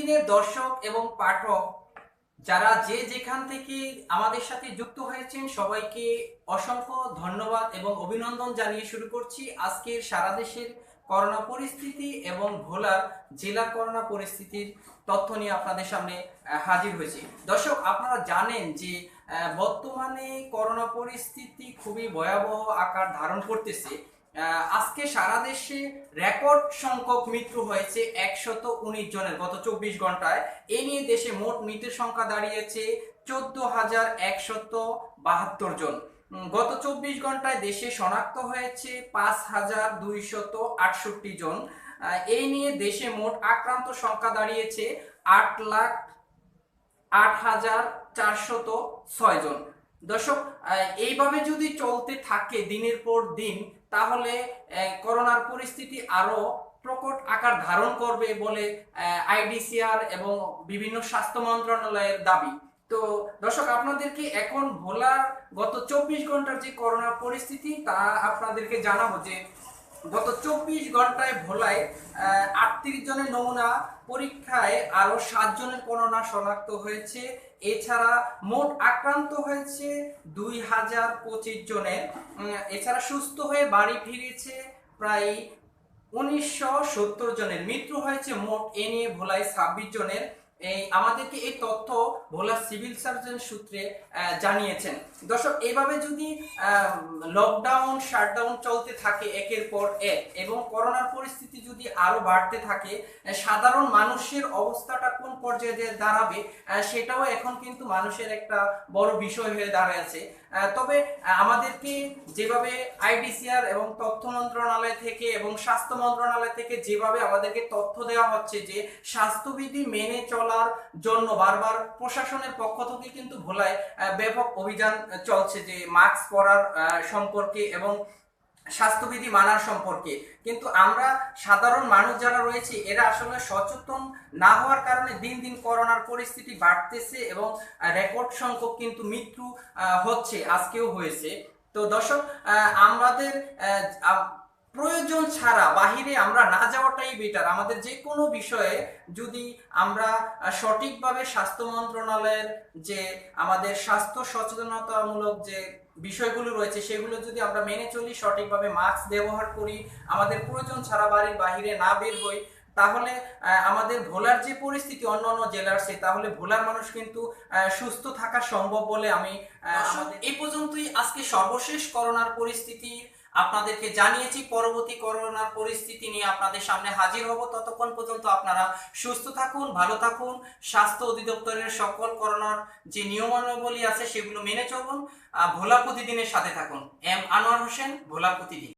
প্রতিদিনের দর্শক এবং পাঠক, যারা যে যেখান থেকে আমাদের সাথে যুক্ত হয়েছেন, সবাইকে অসংখ্য ধন্যবাদ এবং অভিনন্দন জানিয়ে শুরু করছি আজকের সারা দেশের করোনা পরিস্থিতি এবং ভোলার জেলার করোনা পরিস্থিতির তথ্য নিয়ে আপনাদের সামনে হাজির হয়েছি। দর্শক, আপনারা জানেন যে বর্তমানে করোনা পরিস্থিতি খুবই ভয়াবহ আকার ধারণ করতেছে। আজকে সারা দেশে রেকর্ড সংখ্যক মৃত্যু হয়েছে একশত উনিশ জনের গত চব্বিশ ঘন্টায়। এ নিয়ে দেশে মোট মৃতের সংখ্যা দাঁড়িয়েছে চোদ্দ হাজার একশত বাহাত্তর জন। গত চব্বিশ ঘন্টায় দেশে শনাক্ত হয়েছে পাঁচ হাজার দুইশত আটষট্টি জন। এই নিয়ে দেশে মোট আক্রান্ত সংখ্যা দাঁড়িয়েছে আট লাখ আট হাজার চারশত ছয় জন। দর্শক এইভাবে যদি চলতে থাকে দিনের পর দিন, তাহলে করোনার পরিস্থিতি আরও প্রকট আকার ধারণ করবে বলে আইডিসিআর এবং বিভিন্ন স্বাস্থ্য মন্ত্রণালয়ের দাবি। তো দর্শক, আপনাদেরকে এখন ভোলার গত চব্বিশ ঘণ্টার যে করোনা পরিস্থিতি, তা আপনাদেরকে জানাব যে গত চব্বিশ ঘন্টায় ভোলায় আটত্রিশ জনের নমুনা পরীক্ষায় আরও সাতজনের করোনা শনাক্ত হয়েছে। এছাড়া মোট আক্রান্ত হয়েছে দুই হাজার পঁচিশ জনের। এছাড়া সুস্থ হয়ে বাড়ি ফিরেছে প্রায় উনিশশো সত্তর জনের। মৃত্যু হয়েছে মোট এ নিয়ে ভোলায় ছাব্বিশ জনের। এই আমাদেরকে এই তথ্য ভোলা সিভিল সার্জন সূত্রে জানিয়েছেন। দর্শক এইভাবে যদি লকডাউন শাটডাউন চলতে থাকে একের পর এক এবং করোনার পরিস্থিতি যদি আরও বাড়তে থাকে সাধারণ মানুষের অবস্থাটা কোন পর্যায়ে দাঁড়াবে সেটাও এখন কিন্তু মানুষের একটা বড় বিষয় হয়ে দাঁড়িয়েছে আহ, তবে আমাদেরকে যেভাবে আইডিসিআর এবং তথ্য মন্ত্রণালয় থেকে এবং স্বাস্থ্য মন্ত্রণালয় থেকে যেভাবে আমাদেরকে তথ্য দেওয়া হচ্ছে যে স্বাস্থ্যবিধি মেনে চলার জন্য বারবার প্রশাসনের পক্ষ থেকে কিন্তু ভোলায় ব্যাপক অভিযান চলছে যে মাস্ক পরার সম্পর্কে এবং স্বাস্থ্যবিধি মানার সম্পর্কে। কিন্তু আমরা সাধারণ মানুষ যারা রয়েছে, এরা আসলে সচেতন না হওয়ার কারণে দিন দিন করোনার পরিস্থিতি বাড়তেছে এবং রেকর্ড সংখ্যক কিন্তু মৃত্যু হচ্ছে, আজকেও হয়েছে। তো দর্শক আমাদের প্রয়োজন ছাড়া বাহিরে আমরা না যাওয়াটাই বেটার আমাদের যে কোনো বিষয়ে যদি আমরা সঠিকভাবে স্বাস্থ্য মন্ত্রণালয়ের যে আমাদের স্বাস্থ্য সচেতনতামূলক যে বিষয়গুলো রয়েছে সেগুলো যদি আমরা মেনে চলি সঠিকভাবে মাস্ক ব্যবহার করি আমাদের প্রয়োজন ছাড়া বাড়ির বাহিরে না বের হই তাহলে আমাদের ভোলার যে পরিস্থিতি অন্য অন্য জেলার সে তাহলে ভোলার মানুষ কিন্তু সুস্থ থাকা সম্ভব বলে আমি এই পর্যন্তই আজকে সর্বশেষ করোনার পরিস্থিতি আপনাদেরকে জানিয়েছি, পরবর্তী করোনার পরিস্থিতি নিয়ে আপনাদের সামনে হাজির হব। ততক্ষণ পর্যন্ত আপনারা সুস্থ থাকুন, ভালো থাকুন। স্বাস্থ্য অধিদপ্তরের সকল করোনার যে নিয়মাবলী আছে সেগুলো মেনে চলুন। ভোলা প্রতিদিনের সাথে থাকুন। এম আনোয়ার হোসেন, ভোলা প্রতিদিন।